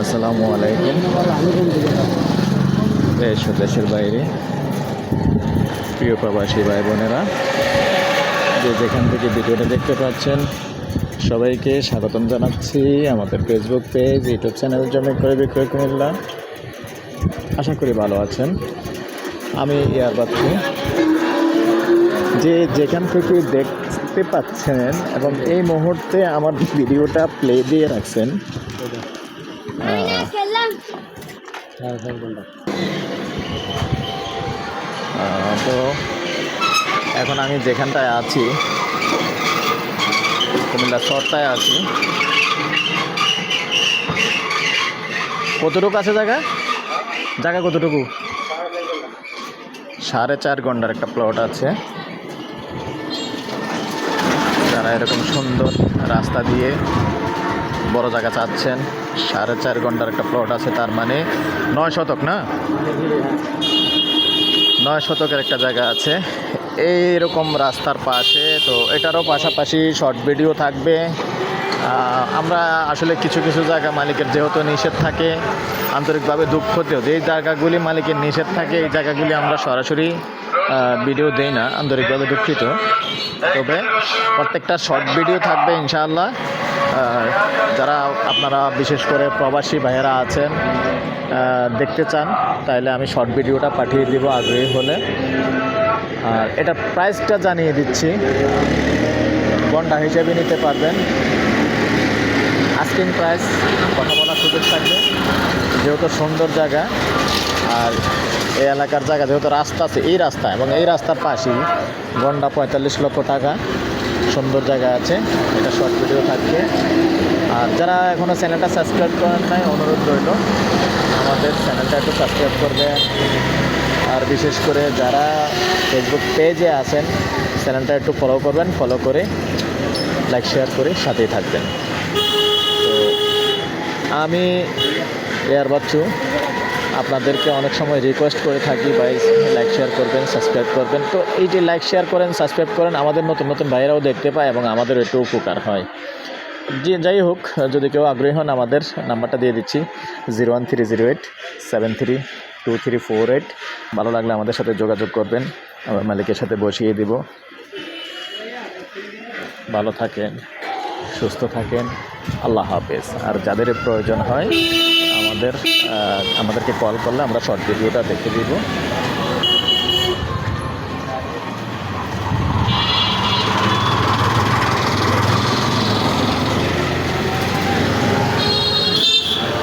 আসসালামু আলাইকুম। দেশ দেশের বাইরে। প্রিয় প্রবাসী ভাই বোনেরা, যে যেখান থেকে ভিডিওটা দেখতে পাচ্ছেন, সবাইকে স্বাগতম জানাচ্ছি আমাদের ফেসবুক পেজ ইউটিউব চ্যানেল জমে করে বিক্রয় কুমিল্লা। আশা করি ভালো আছেন। আমি ইয়ার বাচ্চু। যে যেখান থেকে দেখতে পাচ্ছেন এবং এই মুহূর্তে আমার ভিডিওটা প্লে দিয়ে রাখছেন তো এখন আমি যেখানটায় আছি, কুমিল্লা শহরটায় আছি। কতটুকু আছে জায়গা? জায়গা কতটুকু? সাড়ে চার ঘণ্টার একটা প্লট আছে। যারা এরকম সুন্দর রাস্তা দিয়ে বড় জায়গা চাচ্ছেন। সাড়ে চার ঘণ্টার একটা প্লট আছে তার মানে নয় শতক, না? নয় শতকের একটা জায়গা আছে। এইরকম রাস্তার পাশে, তো এটারও পাশাপাশি শর্ট ভিডিও থাকবে। আমরা আসলে কিছু কিছু জায়গা মালিকের যেহেতু নিষেধ থাকে, আন্তরিকভাবে দুঃখ দিও যে জায়গাগুলি মালিকের নিষেধ থাকে, এই জায়গাগুলি আমরা সরাসরি ভিডিও দেই না, আন্তরিকভাবে দুঃখিত। তবে প্রত্যেকটা শর্ট ভিডিও থাকবে ইনশাআল্লাহ। যারা আপনারা বিশেষ করে প্রবাসী ভাইয়েরা আছেন দেখতে চান তাহলে আমি শর্ট ভিডিওটা পাঠিয়ে দিব আগ্রহী হলে। আর এটা প্রাইসটা জানিয়ে দিচ্ছি। ঘণ্টা হিসেবে নিতে পারবেন। আস্কিং প্রাইস কথা বলার সুযোগ থাকবে। যেহেতু সুন্দর জায়গা, আর এই এলাকার জায়গা যেহেতু রাস্তা আছে, এই রাস্তা এবং এই রাস্তার পাশেই গন্ডা পঁয়তাল্লিশ লক্ষ টাকা সুন্দর জায়গা আছে, এটা শর্ট ভিডিও থাকবে। আর যারা এখনও চ্যানেলটা সাবস্ক্রাইব করেন নাই, অনুরোধ রইল, আমাদের চ্যানেলটা একটু সাবস্ক্রাইব করবে। আর বিশেষ করে যারা ফেসবুক পেজে আছেন চ্যানেলটা একটু ফলো করবেন ফলো করে লাইক শেয়ার করে সাথেই থাকবেন। আমি এয়ার বাচ্চু আপনাদেরকে অনেক সময় রিকোয়েস্ট করে থাকি, ভাই লাইক শেয়ার করবেন সাবস্ক্রাইব করবেন। তো এই যে লাইক শেয়ার করেন সাবস্ক্রাইব করেন, আমাদের নতুন নতুন ভাইয়েরাও দেখতে পায় এবং আমাদের একটু উপকার হয়। যে যাই হোক, যদি কেউ আগ্রহী হন, আমাদের নাম্বারটা দিয়ে দিচ্ছি zero one three zero eight seven three two three four eight ভালো লাগলে আমাদের সাথে যোগাযোগ করবেন, আমার মালিকের সাথে বসিয়ে দিব। ভালো থাকেন। সুস্থ থাকেন। আল্লাহ হাফেজ। আর যাদের প্রয়োজন হয়, আমাদের আমাদেরকে কল করলে আমরা শর্ট ভিডিওটা দেখে দিব।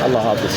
আল্লাহ হাফিজ।